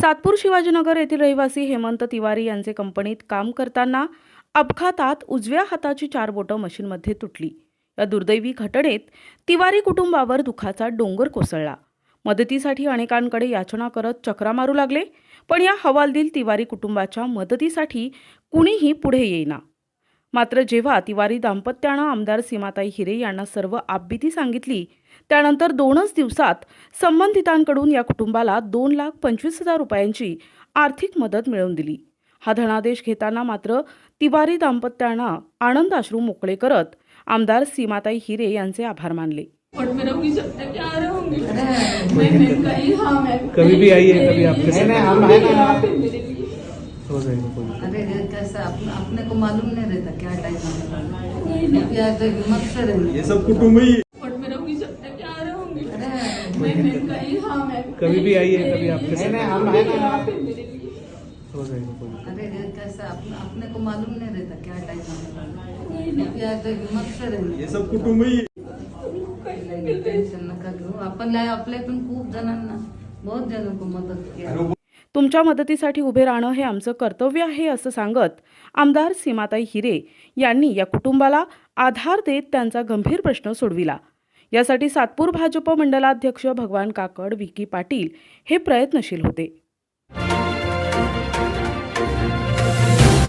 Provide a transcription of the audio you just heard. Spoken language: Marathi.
सातपूर शिवाजीनगर येथील रहिवासी हेमंत तिवारी यांचे कंपनीत काम करताना अपघातात उजव्या हाताची चार बोटं मशीनमध्ये तुटली. या दुर्दैवी घटनेत तिवारी कुटुंबावर दुखाचा डोंगर कोसळला. मदतीसाठी अनेकांकडे याचना करत चक्रा मारू लागले पण या हवालदिल तिवारी कुटुंबाच्या मदतीसाठी कुणीही पुढे येईना. मात्र जेव्हा तिवारी दाम्पत्यानं आमदार सीमाताई हिरे यांना सर्व आपबीती सांगितली त्यानंतर दोनच दिवसात संबंधितांकडून या कुटुंबाला दोन लाख पंचवीस हजार रुपयांची आर्थिक मदत मिळवून दिली. हा धनादेश घेताना मात्र तिवारी दाम्पत्यानं आनंदाश्रू मोकळे करत आमदार सीमाताई हिरे यांचे आभार मानले. मेरा भी जब तक आ रहे होंगे मैं मैं कहीं हाँ कभी कभी आपके साथ- कोई अरे कैसा अपने को मालूम नहीं रहता क्या टाइम हिम्मत तो ये सब कुटुम्ब ही हाँ। कभी भी आई है कभी आपके साथ हो। जाएगा कोई अरे कैसा अपने को मालूम नहीं रहता क्या टाइम हिम्मत तो ये सब कुटुंब ही अपन नका घेऊ आपण आपल्यातून खूप जणांना बहुत जणांना मदत केली तुमच्या मदतीसाठी उभे राहणं हे आमचं कर्तव्य आहे असं सांगत आमदार सीमाताई हिरे यांनी या कुटुंबाला आधार देत त्यांचा गंभीर प्रश्न सोडविला. यासाठी सातपूर भाजप मंडलाध्यक्ष भगवान काकड विकी पाटील हे प्रयत्नशील होते.